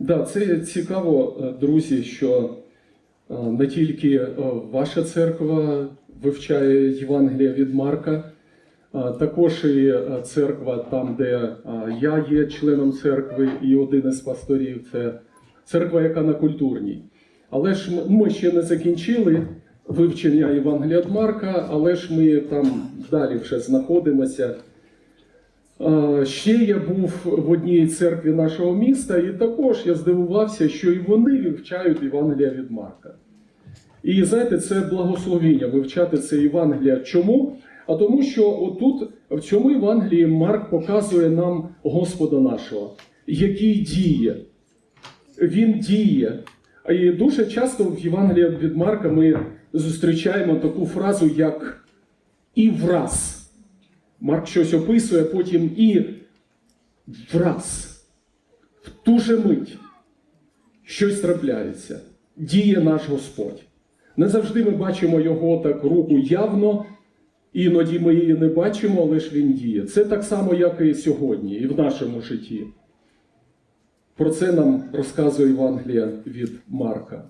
Да, це цікаво, е, друзі, що е, не тільки е, ваша церква вивчає Євангелія від Марка, також і церква, там, де я є членом церкви, і один із пасторів це церква, яка на культурній. Але ж ми ще не закінчили вивчення Євангелія від Марка, але ж ми там далі вже знаходимося. Е, Ще я був в одній церкві нашого міста, і також я здивувався, що і вони вивчають Євангелія від Марка. І знаєте, це благословіння вивчати це Євангелія. Чому? А тому, що отут, в цьому Євангелії, Марк показує нам Господа нашого, який діє. Він діє. І дуже часто в Євангелії від Марка ми зустрічаємо таку фразу, як і враз. Марк щось описує, потім і враз, в ту же мить щось трапляється, діє наш Господь. Не завжди ми бачимо його так руку явно, іноді ми її не бачимо, але ж він діє. Це так само, як і сьогодні, і в нашому житті. Про це нам розказує Євангелія від Марка.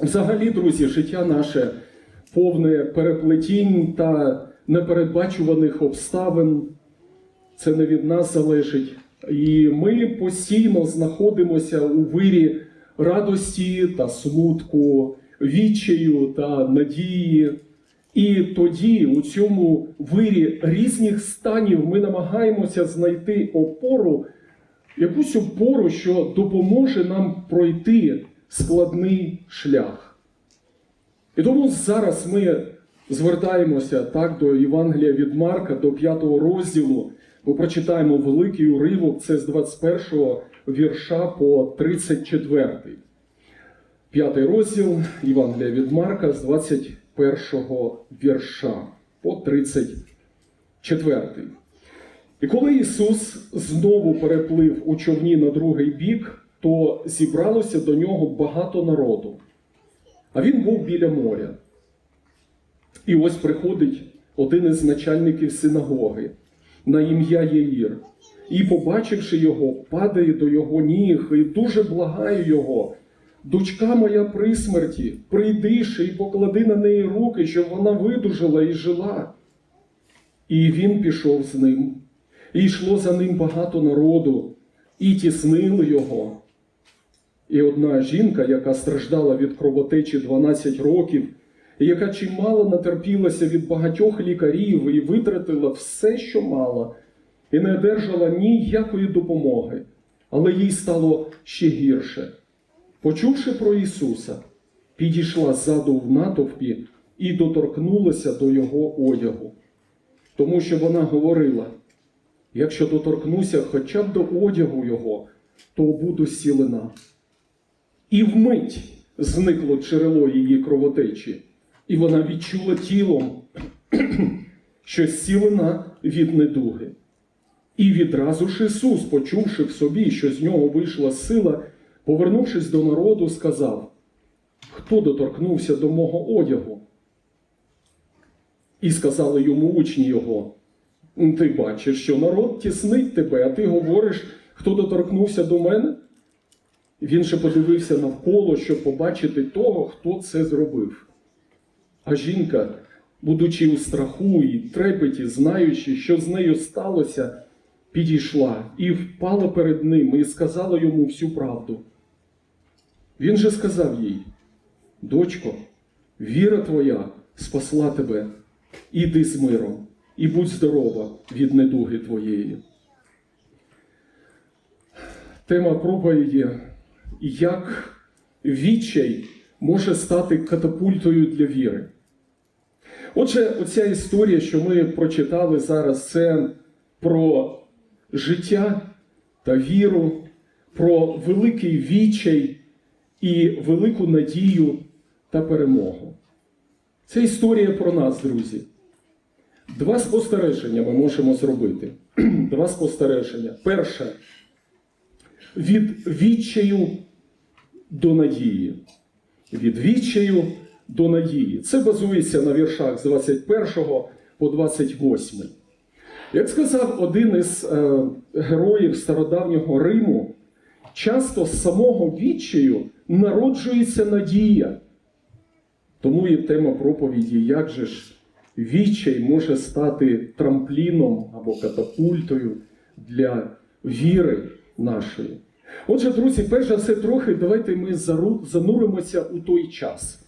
Взагалі, друзі, життя наше повне переплетінь та непередбачуваних обставин. Це не від нас залежить. І ми постійно знаходимося у вирі радості та смутку, відчаю та надії. І тоді, у цьому вирі різних станів, ми намагаємося знайти опору, якусь опору, що допоможе нам пройти складний шлях. І тому зараз ми звертаємося так до Євангелія від Марка, до 5 розділу. Ми прочитаємо великий уривок, це з 21 вірша по 34. П'ятий розділ Євангелія від Марка з 21 вірша по 34. І коли Ісус знову переплив у човні на другий бік, то зібралося до нього багато народу. А він був біля моря. І ось приходить один із начальників синагоги на ім'я Єїр. І, побачивши його, падає до його ніг і дуже благає його. Дочка моя при смерті, прийди ще і поклади на неї руки, щоб вона видужала і жила. І він пішов з ним, і йшло за ним багато народу, і тіснили його. І одна жінка, яка страждала від кровотечі 12 років, яка чимало натерпілася від багатьох лікарів і витратила все, що мала, і не одержала ніякої допомоги, але їй стало ще гірше. Почувши про Ісуса, підійшла ззаду в натовпі і доторкнулася до Його одягу, тому що вона говорила: якщо доторкнуся хоча б до одягу Його, то буду зцілена. І вмить зникло джерело її кровотечі, і вона відчула тілом, що зцілена від недуги. І відразу ж Ісус, почувши в собі, що з нього вийшла сила, повернувшись до народу, сказав: Хто доторкнувся до мого одягу? І сказали йому учні його: Ти бачиш, що народ тіснить тебе, а ти говориш, хто доторкнувся до мене? Він же подивився навколо, щоб побачити того, хто це зробив. А жінка, будучи у страху і трепеті, знаючи, що з нею сталося, підійшла і впала перед ним і сказала йому всю правду. Він же сказав їй: Дочко, віра твоя спасла тебе, іди з миром, і будь здорова від недуги твоєї. Тема проповіді як відчай може стати катапультою для віри. Отже, оця історія, що ми прочитали зараз, це про життя та віру, про великий відчай і велику надію та перемогу. Це історія про нас, друзі. Два спостереження ми можемо зробити. Два спостереження. Перше від відчаю до надії. Від відчаю до надії. Це базується на віршах з 21 по 28. Як сказав один із е, героїв стародавнього Риму, часто з самого відчаю народжується надія. Тому і тема проповіді, як же ж відчай може стати трампліном або катапультою для віри нашої. Отже, друзі, перш за все, трохи давайте ми зануримося у той час.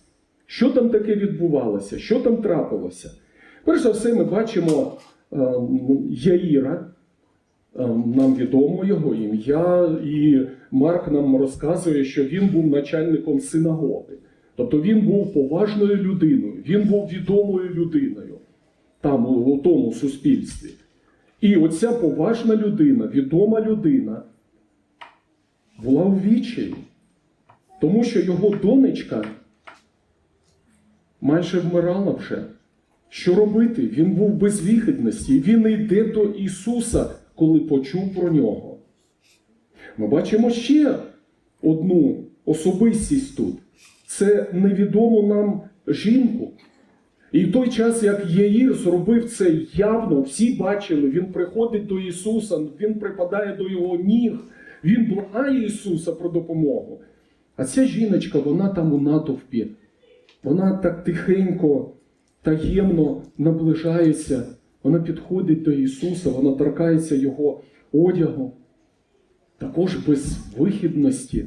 Що там таке відбувалося? Що там трапилося? Перш за все, ми бачимо е, Яїра, Е, Нам відомо його ім'я, і Марк нам розказує, що він був начальником синагоги. Тобто він був поважною людиною, він був відомою людиною там, у тому суспільстві. І оця поважна людина, відома людина, була у відчаї, тому що його донечка майже вмирала вже. Що робити? Він був без вихідності. Він йде до Ісуса, коли почув про нього. Ми бачимо ще одну особистість тут. Це невідому нам жінку. І в той час, як Яїр зробив це явно, всі бачили, він приходить до Ісуса, він припадає до його ніг, він благає Ісуса про допомогу. А ця жіночка, вона там у натовпі, вона так тихенько, таємно наближається, вона підходить до Ісуса, вона торкається Його одягу, також без вихідності.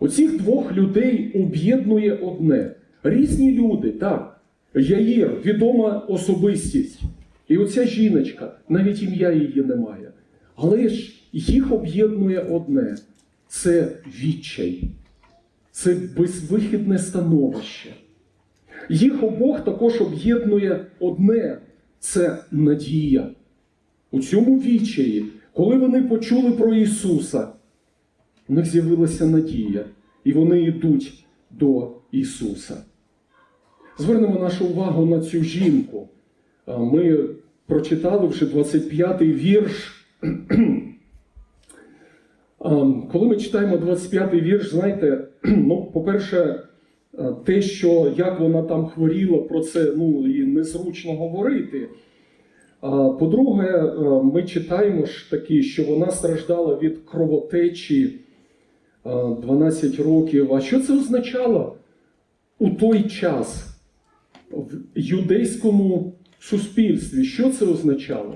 Оцих двох людей об'єднує одне. Різні люди, так. Яїр, відома особистість. І оця жіночка, навіть ім'я її немає. Але ж їх об'єднує одне це відчай, це безвихідне становище. Їх обох також об'єднує одне це надія. У цьому відчаї, коли вони почули про Ісуса, у них з'явилася надія, і вони йдуть до Ісуса. Звернемо нашу увагу на цю жінку. Ми прочитали вже 25-й вірш. А, Коли ми читаємо 25-й вірш, знаєте, ну, по-перше, те, що як вона там хворіла, про це ну, і незручно говорити. По-друге, ми читаємо ж таки, що вона страждала від кровотечі 12 років. А що це означало у той час в юдейському суспільстві? Що це означало?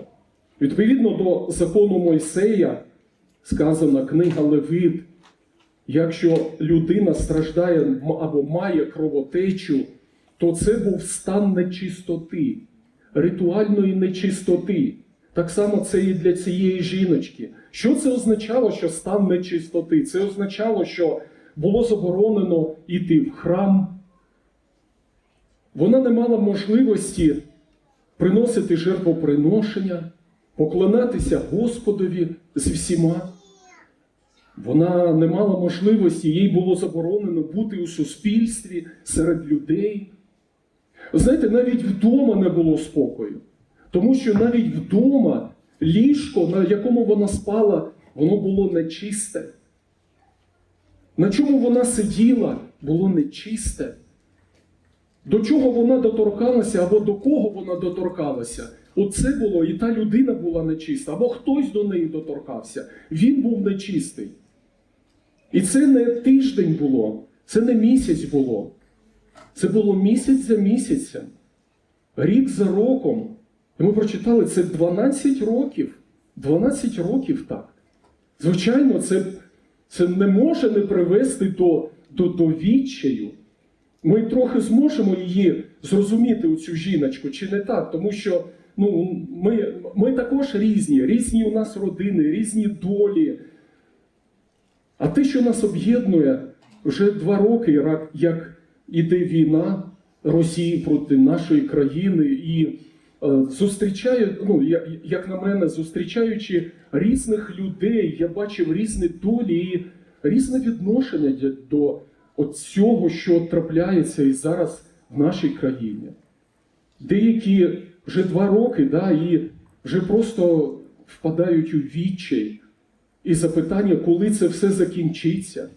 Відповідно до закону Мойсея, сказана книга Левит, якщо людина страждає або має кровотечу, то це був стан нечистоти, ритуальної нечистоти. Так само це і для цієї жіночки. Що це означало, що стан нечистоти? Це означало, що було заборонено йти в храм. Вона не мала можливості приносити жертвоприношення, поклонатися Господові з всіма. Вона не мала можливості, їй було заборонено бути у суспільстві серед людей. Знаєте, навіть вдома не було спокою, тому що навіть вдома ліжко, на якому вона спала, воно було нечисте. На чому вона сиділа, було нечисте. До чого вона доторкалася, або до кого вона доторкалася? Оце було, і та людина була нечиста, або хтось до неї доторкався. Він був нечистий. І це не тиждень було, це не місяць було. Це було місяць за місяцем, рік за роком. І ми прочитали це 12 років. 12 років так. Звичайно, це, це не може не привести до, до, до відчаю. Ми трохи зможемо її зрозуміти, оцю жіночку, чи не так, тому що ну, ми, ми також різні, різні у нас родини, різні долі. А те, що нас об'єднує вже два роки, як- іде війна Росії проти нашої країни, і е, зустрічаю, ну як на мене, зустрічаючи різних людей, я бачив різні долі і різне відношення до цього, що трапляється і зараз в нашій країні. Деякі вже два роки, да, і вже просто впадають у відчай. І запитання, коли це все закінчиться.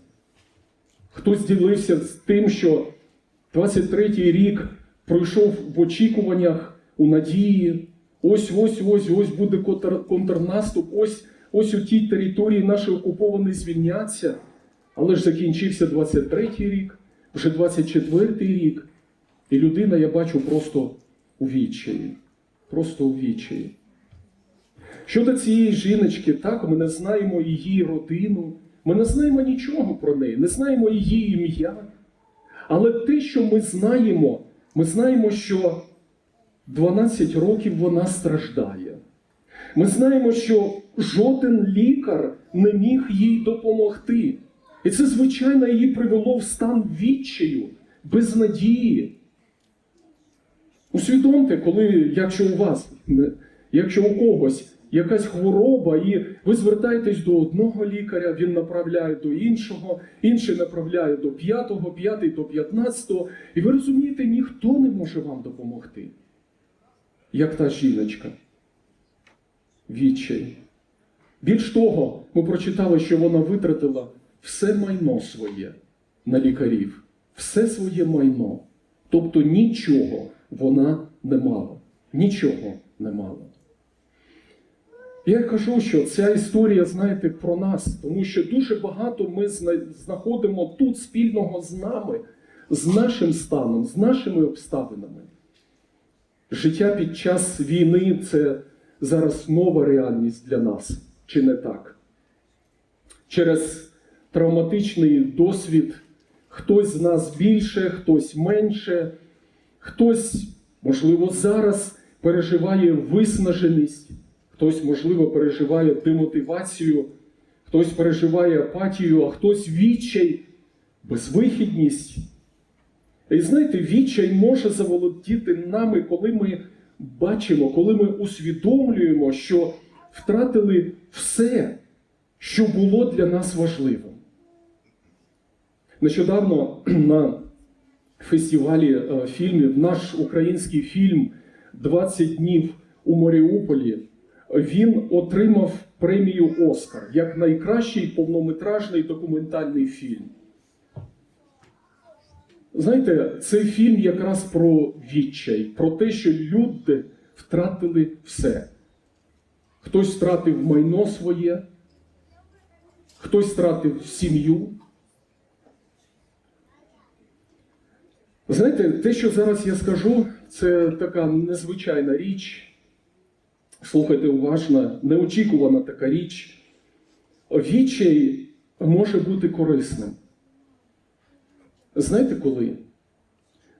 Хтось ділився з тим, що 23-й рік пройшов в очікуваннях, у надії. Ось, ось, ось, ось буде контрнаступ, ось ось у тій території наші окуповані звільняться, але ж закінчився 23-й рік, вже 24-й рік. І людина, я бачу, просто у відчаї. Просто у відчаї. Щодо цієї жіночки, так, ми не знаємо її родину, ми не знаємо нічого про неї, не знаємо її ім'я. Але те, що ми знаємо, ми знаємо, що 12 років вона страждає. Ми знаємо, що жоден лікар не міг їй допомогти. І це, звичайно, її привело в стан відчаю, безнадії. Усвідомте, коли, якщо у вас, якщо у когось якась хвороба, і ви звертаєтесь до одного лікаря, він направляє до іншого, інший направляє до п'ятого, п'ятий до п'ятнадцятого, і ви розумієте, ніхто не може вам допомогти. Як та жіночка. Відчай. Більш того, ми прочитали, що вона витратила все майно своє на лікарів, все своє майно. Тобто нічого вона не мала. Нічого не мала. Я кажу, що ця історія, знаєте, про нас, тому що дуже багато ми знаходимо тут спільного з нами, з нашим станом, з нашими обставинами. Життя під час війни це зараз нова реальність для нас, чи не так? Через травматичний досвід хтось з нас більше, хтось менше, хтось, можливо, зараз переживає виснаженість, хтось, можливо, переживає демотивацію, хтось переживає апатію, а хтось відчай, безвихідність. І знаєте, відчай може заволодіти нами, коли ми бачимо, коли ми усвідомлюємо, що втратили все, що було для нас важливим. Нещодавно на фестивалі е, фільмів наш український фільм «20 днів у Маріуполі він отримав премію Оскар як найкращий повнометражний документальний фільм. Знаєте, цей фільм якраз про відчай, про те, що люди втратили все. Хтось втратив майно своє, хтось втратив сім'ю. Знаєте, те, що зараз я скажу, це така незвичайна річ. Слухайте уважно, неочікувана така річ. Відчай може бути корисним. Знаєте коли?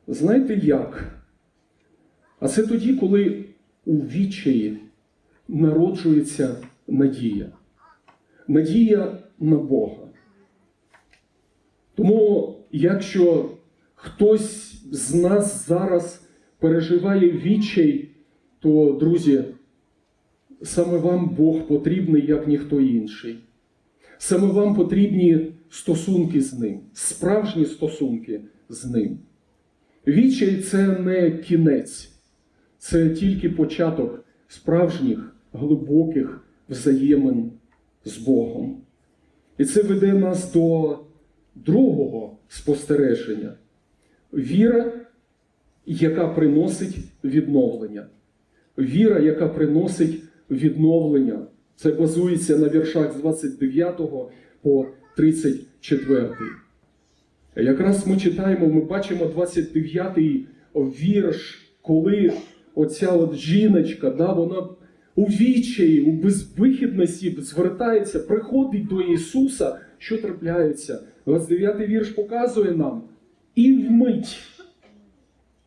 Знаєте як? А це тоді, коли у відчаї народжується надія. Надія на Бога. Тому, якщо хтось з нас зараз переживає відчай, то, друзі, саме вам Бог потрібний, як ніхто інший. Саме вам потрібні стосунки з ним, справжні стосунки з ним. Відчай це не кінець, це тільки початок справжніх глибоких взаємин з Богом. І це веде нас до другого спостереження віра, яка приносить відновлення. Віра, яка приносить відновлення. Це базується на віршах з 29 по 34. Якраз ми читаємо, ми бачимо 29-й вірш, коли оця от жіночка, да, вона у відчаї, у безвихідності звертається, приходить до Ісуса, що трапляється. 29-й вірш показує нам і вмить.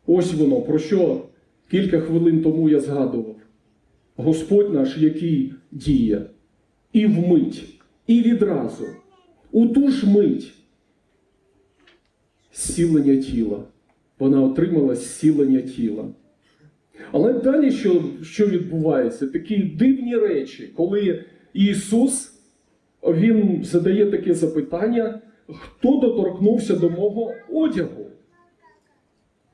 Ось воно, про що кілька хвилин тому я згадував. Господь наш, який діє, і вмить, і відразу, у ту ж мить зцілення тіла. Вона отримала зцілення тіла. Але далі, що, що відбувається? Такі дивні речі, коли Ісус Він задає таке запитання, хто доторкнувся до мого одягу?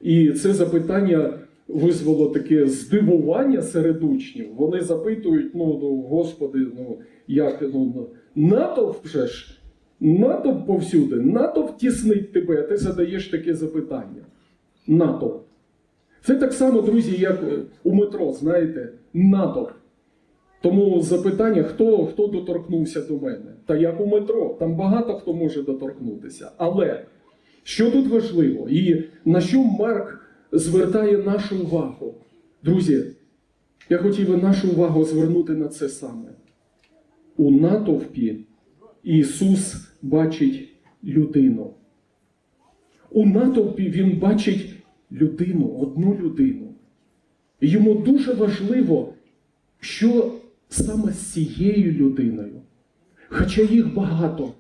І це запитання визвало таке здивування серед учнів. Вони запитують: ну, ну Господи, ну як ну, ну натовп же ж, натовп повсюди, натовп тіснить тебе, а ти задаєш таке запитання. Натовп. Це так само, друзі, як у метро, знаєте, натовп. Тому запитання, хто, хто доторкнувся до мене? Та як у метро, там багато хто може доторкнутися. Але що тут важливо, і на що Марк звертає нашу увагу? Друзі, я хотів би нашу увагу звернути на це саме. У натовпі Ісус бачить людину. У натовпі Він бачить людину, одну людину. Йому дуже важливо, що саме з цією людиною, хоча їх багато,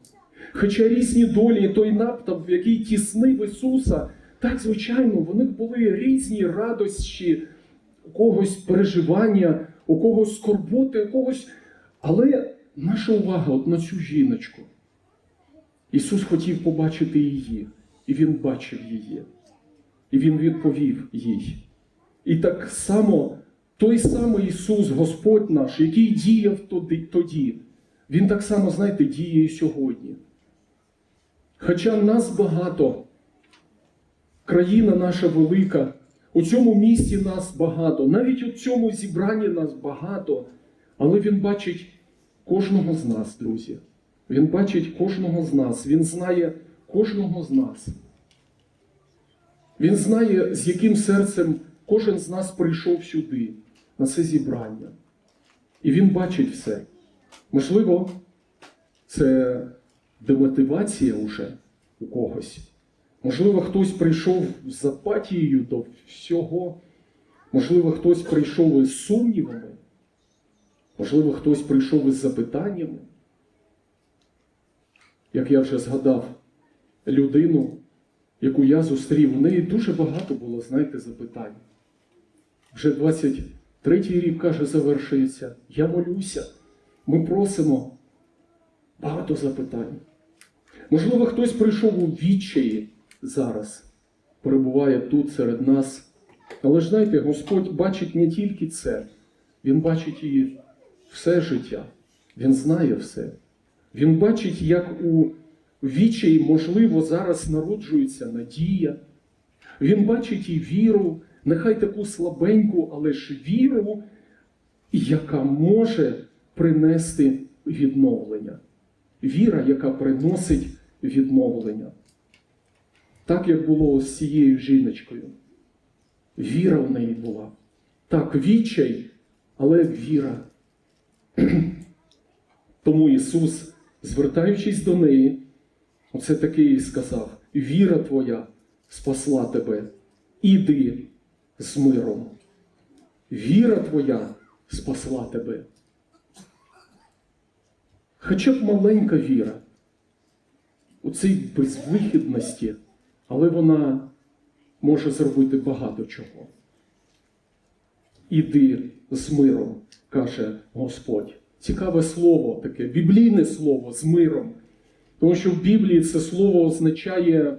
хоча різні долі, той натовп, який тіснив Ісуса, так, звичайно, в них були різні радощі, у когось переживання, у когось скорботи, у когось. Але наша увага от на цю жіночку. Ісус хотів побачити її, і Він бачив її. І Він відповів їй. І так само той самий Ісус, Господь наш, який діяв тоді, Він так само, знаєте, діє і сьогодні. Хоча нас багато, країна наша велика, у цьому місті нас багато, навіть у цьому зібранні нас багато, але Він бачить кожного з нас, друзі. Він бачить кожного з нас, Він знає кожного з нас. Він знає, з яким серцем кожен з нас прийшов сюди, на це зібрання. І він бачить все. Можливо, це демотивація уже у когось. Можливо, хтось прийшов з апатією до всього. Можливо, хтось прийшов із сумнівами. Можливо, хтось прийшов із запитаннями. Як я вже згадав, людину, яку я зустрів, у неї дуже багато було, знаєте, запитань. Вже 23-й рік, каже, завершується. Я молюся, ми просимо багато запитань. Можливо, хтось прийшов у відчаї зараз, перебуває тут серед нас. Але ж знаєте, Господь бачить не тільки це, Він бачить і все життя. Він знає все. Він бачить, як у відчаї, можливо, зараз народжується надія. Він бачить і віру, нехай таку слабеньку, але ж віру, яка може принести відновлення. Віра, яка приносить відновлення. Так як було з цією жіночкою. Віра в неї була. Так, відчай, але віра. Тому Ісус, звертаючись до неї, оце таки і сказав: віра твоя спасла тебе, іди з миром. Віра твоя спасла тебе. Хоча б маленька віра у цій безвихідності, але вона може зробити багато чого. Іди з миром, каже Господь. Цікаве слово таке, біблійне слово з миром. Тому що в Біблії це слово означає,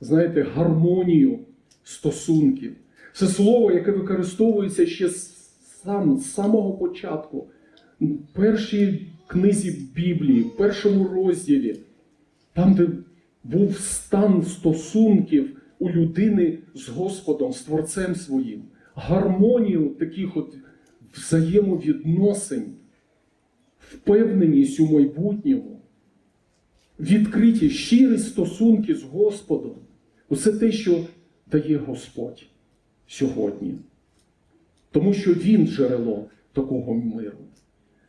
знаєте, гармонію стосунків. Це слово, яке використовується ще з, сам, з самого початку. В першій книзі Біблії, в першому розділі, там, де був стан стосунків у людини з Господом, з Творцем своїм, гармонію таких от взаємовідносин, впевненість у майбутньому, відкриті щирі стосунки з Господом. Усе те, що дає Господь сьогодні. Тому що Він джерело такого миру.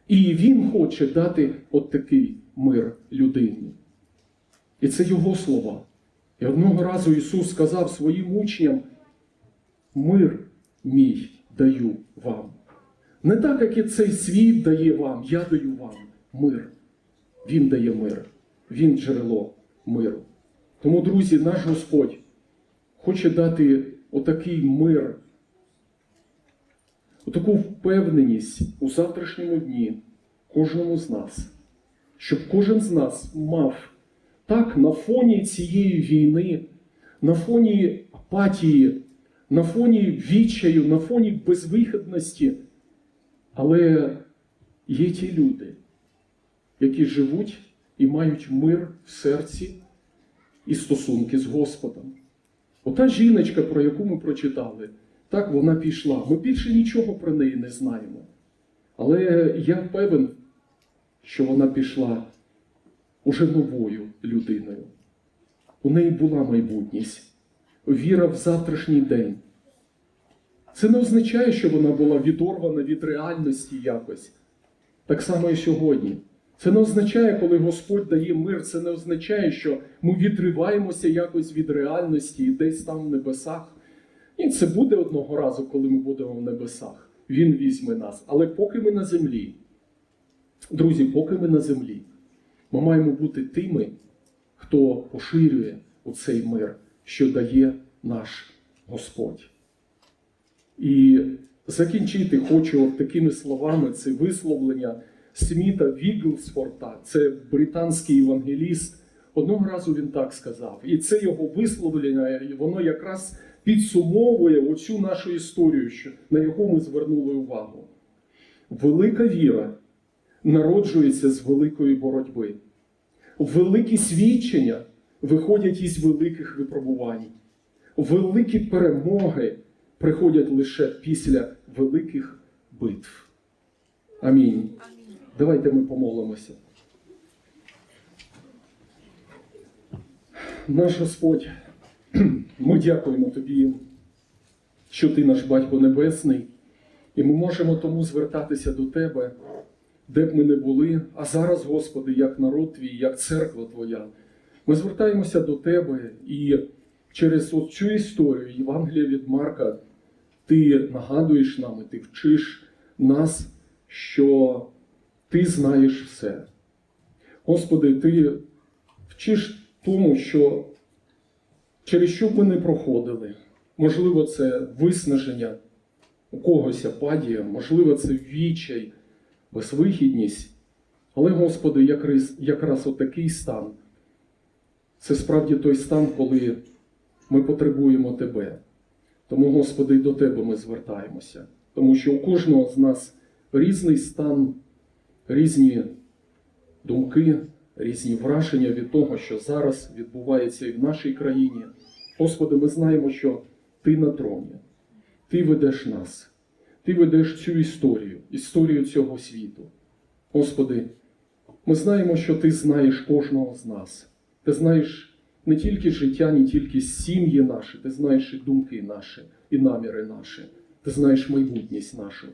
І Він хоче дати от такий мир людині. І це Його слова. І одного разу Ісус сказав своїм учням: мир мій даю вам. Не так, як і цей світ дає вам, я даю вам мир. Він дає мир, Він джерело миру. Тому, друзі, наш Господь хоче дати отакий мир, отаку впевненість у завтрашньому дні кожному з нас, щоб кожен з нас мав так на фоні цієї війни, на фоні апатії, на фоні відчаю, на фоні безвихідності. Але є ті люди, які живуть і мають мир в серці і стосунки з Господом. Ота жіночка, про яку ми прочитали, так вона пішла. Ми більше нічого про неї не знаємо. Але я певен, що вона пішла уже новою людиною. У неї була майбутність, віра в завтрашній день. Це не означає, що вона була відорвана від реальності якось. Так само і сьогодні. Це не означає, коли Господь дає мир, це не означає, що ми відриваємося якось від реальності і десь там в небесах. І це буде одного разу, коли ми будемо в небесах. Він візьме нас. Але поки ми на землі, друзі, поки ми на землі, ми маємо бути тими, хто поширює оцей мир, що дає наш Господь. І закінчити хочу такими словами це висловлення Сміта Вігглсфорта, це британський евангеліст. Одного разу він так сказав. І це його висловлення, воно якраз підсумовує оцю нашу історію, на яку ми звернули увагу. Велика віра народжується з великої боротьби. Великі свідчення виходять із великих випробувань. Великі перемоги приходять лише після великих битв. Амінь. Давайте ми помолимося. Наш Господь, ми дякуємо Тобі, що Ти наш Батько Небесний, і ми можемо тому звертатися до Тебе, де б ми не були. А зараз, Господи, як народ Твій, як церква Твоя, ми звертаємося до Тебе і через цю історію Євангелія від Марка Ти нагадуєш нам, і ти вчиш нас, що Ти знаєш все. Господи, Ти вчиш тому, що через що б ми не проходили, можливо, це виснаження у когось апатія, можливо, це відчай, безвихідність. Але, Господи, якраз, якраз отакий стан це справді той стан, коли ми потребуємо Тебе. Тому, Господи, до Тебе ми звертаємося, тому що у кожного з нас різний стан, різні думки, різні враження від того, що зараз відбувається і в нашій країні. Господи, ми знаємо, що Ти на троні, Ти ведеш нас, Ти ведеш цю історію, історію цього світу. Господи, ми знаємо, що Ти знаєш кожного з нас. Ти знаєш не тільки життя, не тільки сім'ї наші, ти знаєш і думки наші, і наміри наші, ти знаєш майбутність нашу.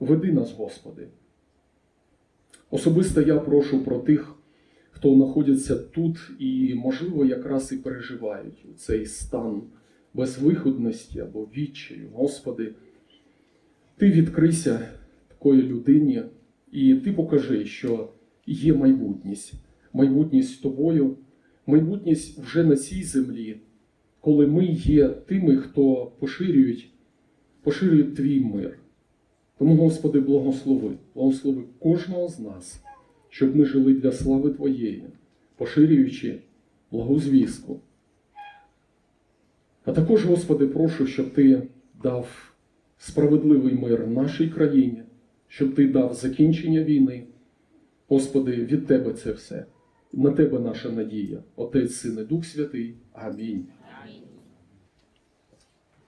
Веди нас, Господи. Особисто я прошу про тих, хто знаходиться тут і, можливо, якраз і переживають цей стан безвиходності або відчаю. Господи, Ти відкрийся такої людині, і Ти покажи, що є майбутність, майбутність з тобою, майбутність вже на цій землі, коли ми є тими, хто поширюють твій мир. Тому, Господи, благослови, благослови кожного з нас, щоб ми жили для слави Твоєї, поширюючи благу звістку. А також, Господи, прошу, щоб Ти дав справедливий мир нашій країні, щоб Ти дав закінчення війни. Господи, від Тебе це все. На Тебе наша надія, Отець, Син і Дух Святий. Амінь.